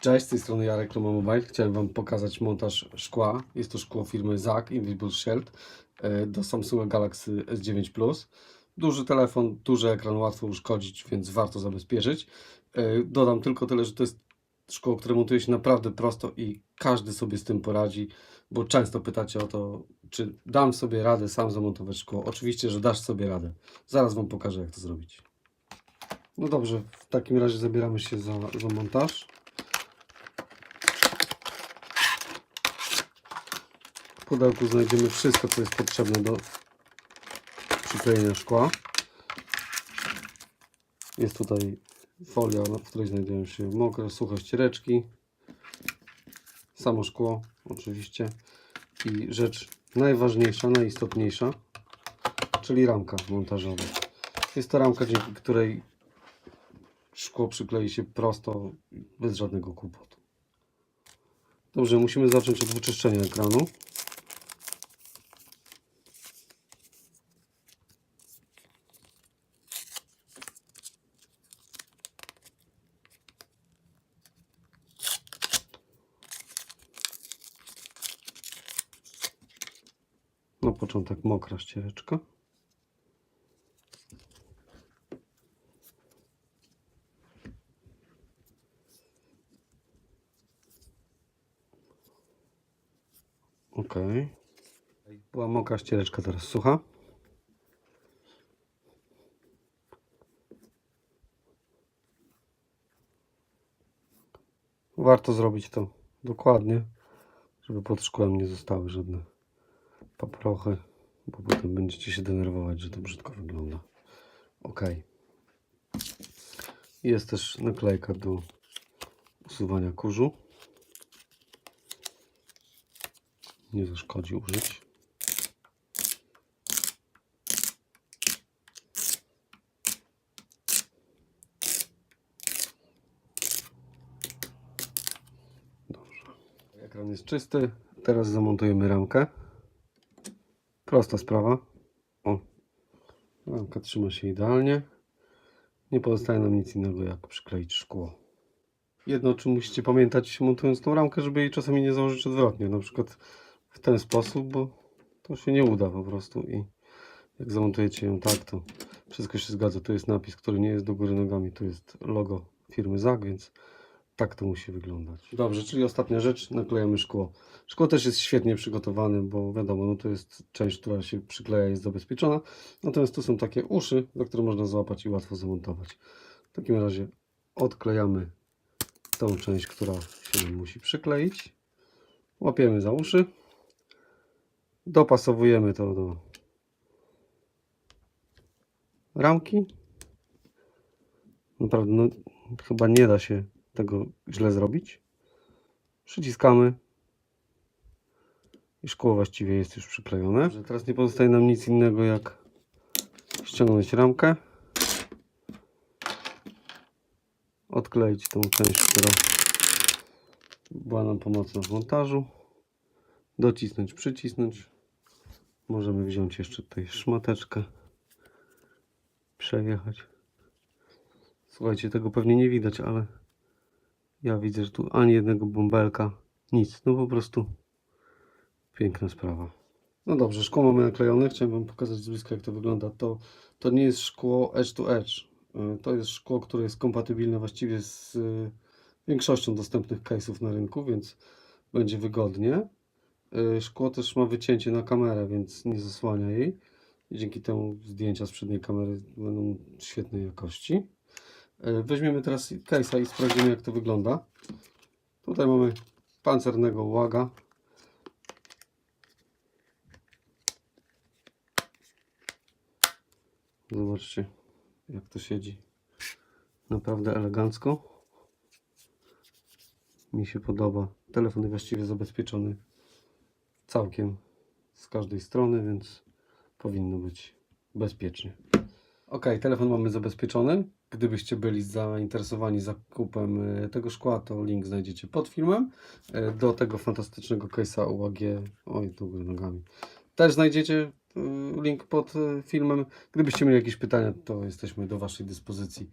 Cześć, z tej strony Jarek Loma Mobile. Chciałem Wam pokazać montaż szkła. Jest to szkło firmy ZAG Invisible Shield e, do Samsunga Galaxy S9 Plus. Duży telefon, duży ekran, łatwo uszkodzić, więc warto zabezpieczyć. E, Dodam tylko tyle, że to jest szkło, które montuje się naprawdę prosto i każdy sobie z tym poradzi, bo często pytacie o to, czy dam sobie radę sam zamontować szkło. Oczywiście, że dasz sobie radę. Zaraz Wam pokażę, jak to zrobić. No dobrze, w takim razie zabieramy się za, za montaż. Pudełku znajdziemy wszystko, co jest potrzebne do przyklejenia szkła. Jest tutaj folia, w której znajdują się mokre, suche ściereczki. Samo szkło, oczywiście. I rzecz najważniejsza, najistotniejsza, czyli ramka montażowa. Jest to ramka, dzięki której szkło przyklei się prosto, bez żadnego kłopotu. Dobrze, musimy zacząć od wyczyszczenia ekranu. Na początek mokra ściereczka. Ok. Była mokra ściereczka, teraz sucha. Warto zrobić to dokładnie, żeby pod szkłem nie zostały żadne paprochy, bo potem będziecie się denerwować, że to brzydko wygląda. Ok. Jest też naklejka do usuwania kurzu. Nie zaszkodzi użyć. Dobrze. Ekran jest czysty. Teraz zamontujemy ramkę. Prosta sprawa. O. Ramka trzyma się idealnie. Nie pozostaje nam nic innego jak przykleić szkło. Jedno o czym musicie pamiętać montując tą ramkę, żeby jej czasami nie założyć odwrotnie. Na przykład w ten sposób, bo to się nie uda po prostu i jak zamontujecie ją tak, to wszystko się zgadza. Tu jest napis, który nie jest do góry nogami, tu jest logo firmy ZAG, więc tak to musi wyglądać. Dobrze, czyli ostatnia rzecz, naklejamy szkło. Szkło też jest świetnie przygotowane, bo wiadomo, no to jest część, która się przykleja, jest zabezpieczona. Natomiast tu są takie uszy, za które można złapać i łatwo zamontować. W takim razie odklejamy tą część, która się nam musi przykleić. Łapiemy za uszy. Dopasowujemy to do ramki. Naprawdę, no, chyba nie da się tego źle zrobić. Przyciskamy i szkło właściwie jest już przyklejone. Teraz nie pozostaje nam nic innego jak ściągnąć ramkę, odkleić tą część, która była nam pomocna w montażu, docisnąć, przycisnąć. Możemy wziąć jeszcze tutaj szmateczkę, przejechać. Słuchajcie, tego pewnie nie widać, ale ja widzę, że tu ani jednego bąbelka, nic. No po prostu piękna sprawa. No dobrze, szkło mamy naklejone. Chciałem Wam pokazać z bliska, jak to wygląda. To, to nie jest szkło edge to edge. Y, To jest szkło, które jest kompatybilne właściwie z y, większością dostępnych case'ów na rynku, więc będzie wygodnie. Y, Szkło też ma wycięcie na kamerę, więc nie zasłania jej. Dzięki temu zdjęcia z przedniej kamery będą świetnej jakości. E, Weźmiemy teraz case'a i sprawdzimy jak to wygląda. Tutaj mamy pancernego łaga. Zobaczcie jak to siedzi. Naprawdę elegancko. Mi się podoba. Telefon jest właściwie zabezpieczony całkiem z każdej strony, więc powinno być bezpiecznie. Ok, telefon mamy zabezpieczony. Gdybyście byli zainteresowani zakupem e, tego szkła, to link znajdziecie pod filmem. E, Do tego fantastycznego case'a UAG, oj, góry nogami, też znajdziecie e, link pod filmem. Gdybyście mieli jakieś pytania, to jesteśmy do Waszej dyspozycji.